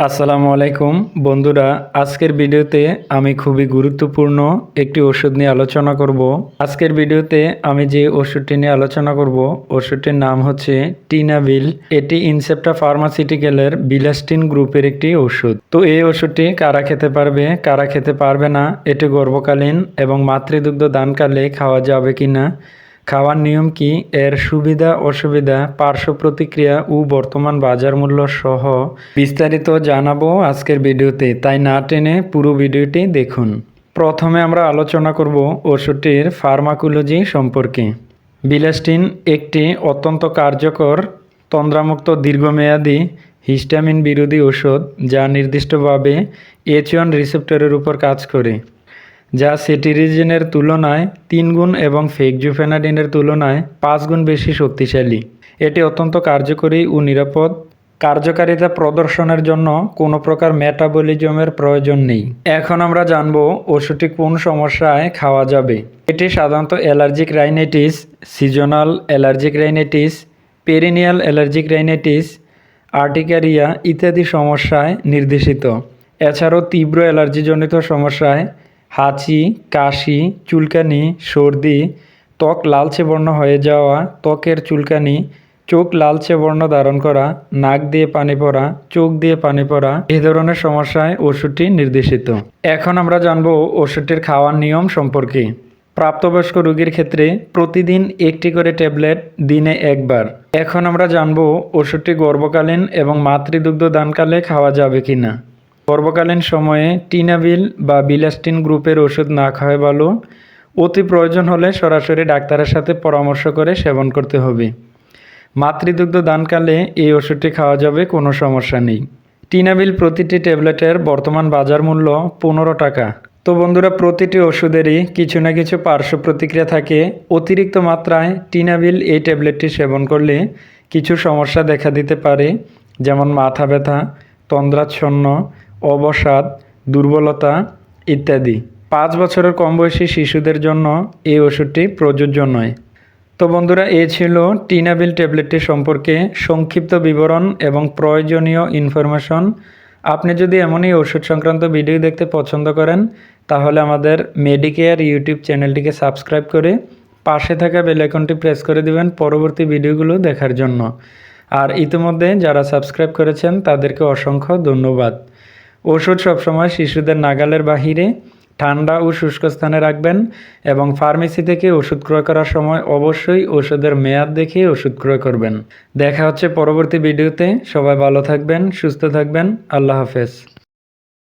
আসসালামু আলাইকুম। বন্ধুরা, আজকের ভিডিওতে আমি খুবই গুরুত্বপূর্ণ একটি ওষুধ নিয়ে আলোচনা করব। আজকের ভিডিওতে আমি যে ওষুধটি নিয়ে আলোচনা করব, ওষুধটির নাম হচ্ছে টিনাবিল। এটি ইনসেপ্টা ফার্মাসিউটিক্যালের বিলাস্টিন গ্রুপের একটি ওষুধ। তো এই ওষুধটি কারা খেতে পারবে, কারা খেতে পারবে না, এটি গর্ভকালীন এবং মাতৃদুগ্ধ দানকালে খাওয়া যাবে কিনা খাওয়ার নিয়ম কি? এর সুবিধা, অসুবিধা, পার্শ্ব প্রতিক্রিয়া ও বর্তমান বাজার মূল্য সহ বিস্তারিত জানাব আজকের ভিডিওতে, তাই না টেনে পুরো ভিডিওটি দেখুন। প্রথমে আমরা আলোচনা করব ওষুধটির ফার্মাকোলজি সম্পর্কে। বিলাস্টিন একটি অত্যন্ত কার্যকর, তন্দ্রামুক্ত, দীর্ঘমেয়াদী, হিস্টামিন বিরোধী ওষুধ যা নির্দিষ্টভাবে ওয়ান রিসেপ্টরের উপর কাজ করে। যা সেটিরিজিনের তুলনায় তিন গুণ এবং ফেকজুফেনাডিনের তুলনায় পাঁচ গুণ বেশি শক্তিশালী। এটি অত্যন্ত কার্যকরী ও নিরাপদ। কার্যকারিতা প্রদর্শনের জন্য কোনো প্রকার মেটাবলিজমের প্রয়োজন নেই। এখন আমরা জানব ওষুধটি কোন সমস্যায় খাওয়া যাবে। এটি সাধারণত allergic rhinitis seasonal allergic rhinitis perennial allergic rhinitis urticaria ইত্যাদি সমস্যায় নির্দেশিত। এছাড়াও তীব্র অ্যালার্জিজনিত সমস্যায় হাঁচি, কাশি, চুলকানি, সর্দি, ত্বক লালচে বর্ণ হয়ে যাওয়া, ত্বকের চুলকানি, চোখ লালচে বর্ণ ধারণ করা, নাক দিয়ে পানি পড়া, চোখ দিয়ে পানি পড়া, এ ধরনের সমস্যায় ওষুধটি নির্দেশিত। এখন আমরা জানব ওষুধটির খাওয়ার নিয়ম সম্পর্কে। প্রাপ্তবয়স্ক রোগীর ক্ষেত্রে প্রতিদিন একটি করে ট্যাবলেট, দিনে একবার। এখন আমরা জানব ওষুধটি গর্ভকালীন এবং মাতৃদুগ্ধ দানকালে খাওয়া যাবে কিনা। গর্ভকালীন সময়ে টিনাবিল বা বিলাস্টিন গ্রুপের ওষুধ না খাওয়া ভালো। অতি প্রয়োজন হলে সরাসরি ডাক্তারের সাথে পরামর্শ করে সেবন করতে হবে। মাতৃদুগ্ধ দানকালে এই ওষুধটি খাওয়া যাবে, কোনো সমস্যা নেই। টিনাবিল প্রতিটি ট্যাবলেটের বর্তমান বাজার মূল্য পনেরো টাকা। তো বন্ধুরা, প্রতিটি ওষুধেরই কিছু না কিছু পার্শ্ব প্রতিক্রিয়া থাকে। অতিরিক্ত মাত্রায় টিনাবিল এই ট্যাবলেটটি সেবন করলে কিছু সমস্যা দেখা দিতে পারে, যেমন মাথা ব্যথা, তন্দ্রাচ্ছন্ন অবসাদ, দুর্বলতা ইত্যাদি। পাঁচ বছরের কম বয়সী শিশুদের জন্য এই ওষুধটি প্রযোজ্য নয়। তো বন্ধুরা, এ ছিল টিনাবিল ট্যাবলেটটি সম্পর্কে সংক্ষিপ্ত বিবরণ এবং প্রয়োজনীয় ইনফরমেশন। আপনি যদি এমনই ওষুধ সংক্রান্ত ভিডিও দেখতে পছন্দ করেন, তাহলে আমাদের মেডিকেয়ার ইউটিউব চ্যানেলটিকে সাবস্ক্রাইব করে পাশে থাকা বেল আইকনটি প্রেস করে দিবেন পরবর্তী ভিডিওগুলো দেখার জন্য। আর ইতিমধ্যে যারা সাবস্ক্রাইব করেছেন, তাদেরকে অসংখ্য ধন্যবাদ। ওষুধ সবসময় শিশুদের নাগালের বাহিরে, ঠান্ডা ও শুষ্ক স্থানে রাখবেন এবং ফার্মেসি থেকে ওষুধ ক্রয় করার সময় অবশ্যই ওষুধের মেয়াদ দেখে ওষুধ ক্রয় করবেন। দেখা হচ্ছে পরবর্তী ভিডিওতে। সবাই ভালো থাকবেন, সুস্থ থাকবেন। আল্লাহ হাফেজ।